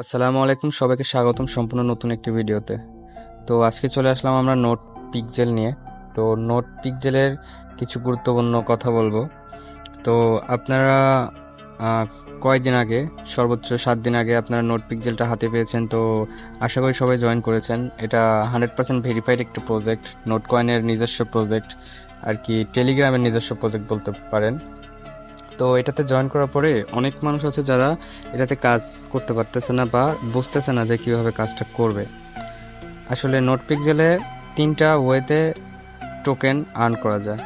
আসসালামু আলাইকুম, সবাইকে স্বাগতম সম্পূর্ণ নতুন একটি ভিডিওতে। তো আজকে চলে আসলাম আমরা নোট পিকজেল নিয়ে। তো নোট পিকজেলের কিছু গুরুত্বপূর্ণ কথা বলব। তো আপনারা কয়েকদিন আগে, সর্বোচ্চ সাত দিন আগে আপনারা নোট পিকজেলটা হাতে পেয়েছেন। তো আশা করি সবাই জয়েন করেছেন। এটা হান্ড্রেড পার্সেন্ট ভেরিফাইড একটা প্রজেক্ট নোট কয়েনের নিজস্ব প্রজেক্ট, আর কি টেলিগ্রামের নিজস্ব প্রজেক্ট বলতে পারেন। তো এটাতে জয়েন করার পরে অনেক মানুষ আছে যারা এটাতে কাজ করতে পারতেছে না বা বুঝতেছে না যে কীভাবে কাজটা করবে। আসলে নোটপিক পিকজেলে তিনটা ওয়েতে টোকেন আর্ন করা যায়।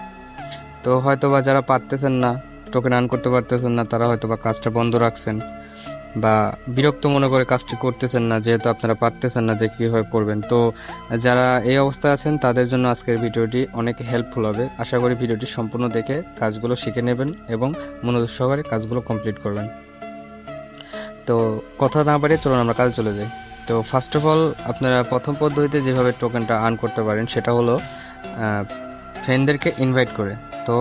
তো হয়তো বা যারা পারতেছেন না টোকেন আর্ন করতে পারতেছেন না, তারা হয়তো বা কাজটা বন্ধ রাখছেন। বা বিরক্ত মনে করে কাজটি করতেছেন না, যেহেতু আপনারা পারতেছেন না যে কীভাবে করবেন। তো যারা এই অবস্থায় আছেন, তাদের জন্য আজকের ভিডিওটি অনেক হেল্পফুল হবে। আশা করি ভিডিওটি সম্পূর্ণ দেখে কাজগুলো শিখে নেবেন এবং মনোযোগ সহকারে কাজগুলো কমপ্লিট করবেন। তো কথা না বাড়িয়ে চলুন আমরা কাজে চলে যাই। তো ফার্স্ট অফ অল আপনারা প্রথম পদ্ধতিতে যেভাবে টোকেনটা আর্ন করতে পারেন, সেটা হলো ফ্রেন্ডদেরকে ইনভাইট করে। তো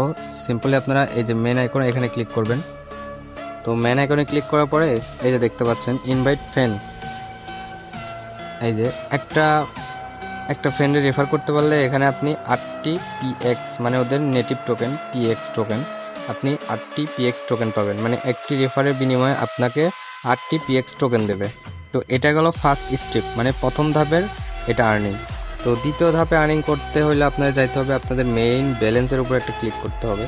সিম্পলি আপনারা এই যে মেন আইকনে এখানে ক্লিক করবেন। তো ম্যান আইকনে ক্লিক করার পরে এই যে দেখতে পাচ্ছেন ইনভাইট ফ্রেন্ড এই যে একটা একটা ফ্রেন্ডে রেফার করতে পারলে এখানে আপনি আটটি পিএক্স মানে ওদের নেটিভ টোকেন পিএক্স টোকেন আপনি আটটি পিএক্স টোকেন পাবেন। মানে একটি রেফারের বিনিময়ে আপনাকে আটটি পিএক্স টোকেন দেবে। তো এটা গেল ফার্স্ট স্টেপ মানে প্রথম ধাপের এটা আর্নিং তো দ্বিতীয় ধাপে আর্নিং করতে হলে আপনাদের যাইতে হবে, আপনাদের মেইন ব্যালেন্সের উপর একটা ক্লিক করতে হবে।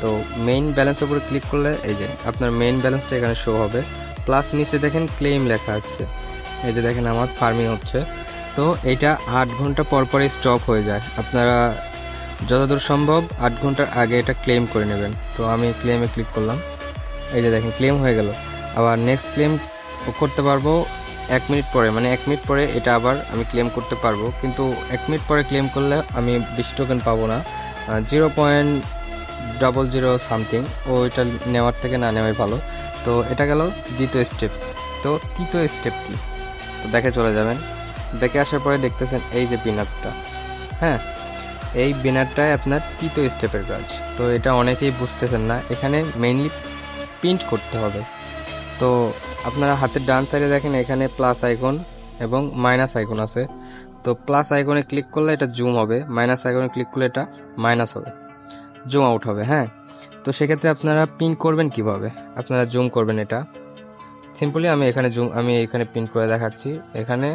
তো মেইন ব্যালেন্সের উপরে ক্লিক করলে এই যে আপনার মেইন ব্যালেন্সটা এখানে শো হবে। প্লাস নিচে দেখেন ক্লেম লেখা আছে। এই যে দেখেন আমার ফার্মিং হচ্ছে। তো এটা আট ঘণ্টা পর পরে স্টপ হয়ে যায়। আপনারা যতদূর সম্ভব আট ঘণ্টার আগে এটা ক্লেম করে নেবেন। তো আমি ক্লেমে ক্লিক করলাম। এই যে দেখেন ক্লেম হয়ে গেল। আবার নেক্সট ক্লেম করতে পারব এক মিনিট পরে। মানে এক মিনিট পরে এটা আবার আমি ক্লেম করতে পারব। কিন্তু এক মিনিট পরে ক্লেম করলে আমি বেশি টোকেন পাবো না। Zero point double zero something ও এটা নেওয়ার থেকে না নেওয়াই ভালো। তো এটা গেল দ্বিতীয় স্টেপ তো তৃতীয় স্টেপ কি? তো দেখে চলে যাবেন। দেখে আসার পরে দেখতেছেন এই যে বিনারটা। হ্যাঁ এই বিনারটাই আপনার তৃতীয় স্টেপের কাজ। তো এটা অনেকেই বুঝতেছেন না। এখানে মেইনলি প্রিন্ট করতে হবে। তো আপনারা হাতের ডান সাইডে দেখেন, এখানে প্লাস আইকন এবং মাইনাস আইকন আছে। তো প্লাস আইকনে ক্লিক করলে এটা জুম হবে। মাইনাস আইকনে ক্লিক করলে এটা মাইনাস হবে। জুম আউট হবে হ্যাঁ? তো সেক্ষেত্রে আপনারা পিন করবেন কীভাবে? আপনারা জুম করবেন এটা। সিম্পলি আমি এখানে জুম আমি এখানে প্রিন্ট করে দেখাচ্ছি। এখানে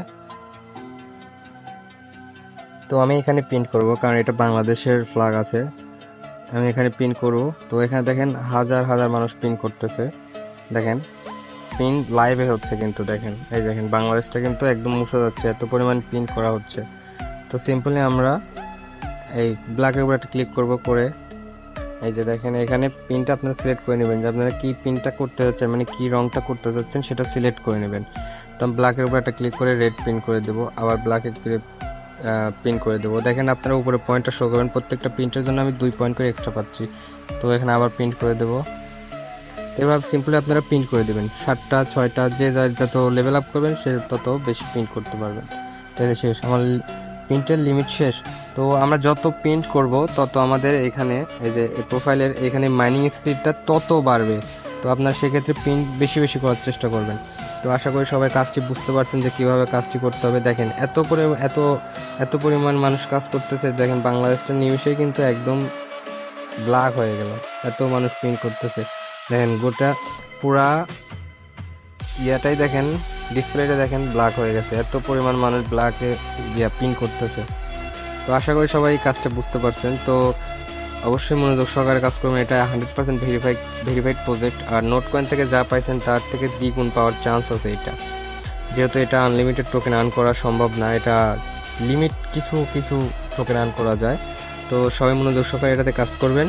তো আমি এখানে প্রিন্ট করব, কারণ এটা বাংলাদেশের ফ্ল্যাগ আছে। আমি এখানে প্রিন্ট করব। তো এখানে দেখেন হাজার হাজার মানুষ প্রিন্ট করতেছে। দেখেন প্রিন্ট লাইভে হচ্ছে কিন্তু দেখেন। এই দেখেন, বাংলাদেশটা কিন্তু একদম মুছে যাচ্ছে, এত পরিমাণ প্রিন্ট করা হচ্ছে। তো সিম্পলি আমরা এই ব্ল্যাকের উপর একটা ক্লিক করব, করে এই যে দেখেন, এখানে পিনটা আপনারা সিলেক্ট করে নেবেন। যে আপনারা কি পিনটা করতে যাচ্ছেন মানে কি রংটা করতে যাচ্ছেন, সেটা সিলেক্ট করে নেবেন। তো আমি ব্ল্যাকের উপর একটা ক্লিক করে রেড পিন করে দেবো, আবার ব্ল্যাকে পিন করে দেবো। দেখেন, আপনারা উপরে পয়েন্টটা শো করবেন। প্রত্যেকটা প্রিন্টের জন্য আমি দুই পয়েন্ট করে এক্সট্রা পাচ্ছি। তো এখানে আবার প্রিন্ট করে দেবো। এভাবে সিম্পলি আপনারা প্রিন্ট করে দেবেন। সাতটা, ছয়টা, যে যার যত লেভেল আপ করবেন, সে তত বেশি প্রিন্ট করতে পারবেন। তাহলে শেষ। আমার প্রিন্টের লিমিট শেষ। তো আমরা যত প্রিন্ট করব, তত আমাদের এখানে এই যে প্রোফাইলের এখানে মাইনিং স্পিডটা তত বাড়বে। তো আপনার সেক্ষেত্রে প্রিন্ট বেশি বেশি করার চেষ্টা করবেন। তো আশা করি সবাই কাজটি বুঝতে পারছেন যে কীভাবে কাজটি করতে হবে। দেখেন, এত করে এত এত পরিমাণ মানুষ কাজ করতেছে। দেখেন, বাংলাদেশটা নিউজে কিন্তু একদম ব্ল্যাক হয়ে গেল। এত মানুষ প্রিন্ট করতেছে। দেখেন, গোটা পুরা ইয়াটাই দেখেন ডিসপ্লেটা দেখেন ব্ল্যাক হয়ে গেছে। এত পরিমাণ মানুষ ব্ল্যাকে ইয়া পিন করতেছে। তো আশা করি সবাই কাজটা বুঝতে পারছেন। তো অবশ্যই মনোযোগ সহকারে কাজ করবেন এটা hundred percent verified verified project আর নোট কয়েন থেকে যা পাইছেন, তার থেকে দ্বিগুণ পাওয়ার চান্স আছে এটা। যেহেতু এটা আনলিমিটেড টোকেন আর্ন করা সম্ভব না, এটা লিমিট কিছু কিছু টোকেন আর্ন করা যায়। তো সবাই মনোযোগ সহকারে এটাতে কাজ করবেন।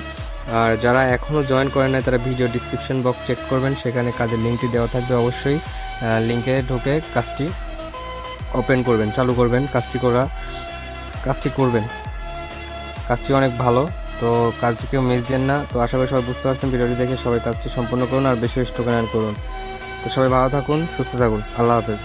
আর যারা এখনও জয়েন করেন নাই, তারা ভিডিও ডিসক্রিপশন বক্স চেক করবেন। সেখানে কাজের লিঙ্কটি দেওয়া থাকবে অবশ্যই। লিঙ্কে ঢুকে কাজটি ওপেন করবেন, চালু করবেন, কাজটি করা, কাজটি করবেন। কাজটি অনেক ভালো, তো কাজটি কেউ মিস দেন না। তো আশা করি সবাই বুঝতে পারছেন ভিডিওটি দেখে সবাই কাজটি সম্পূর্ণ করুন আর বেশি বেশি টোকেন করুন। তো সবাই ভালো থাকুন, সুস্থ থাকুন। আল্লাহ হাফেজ।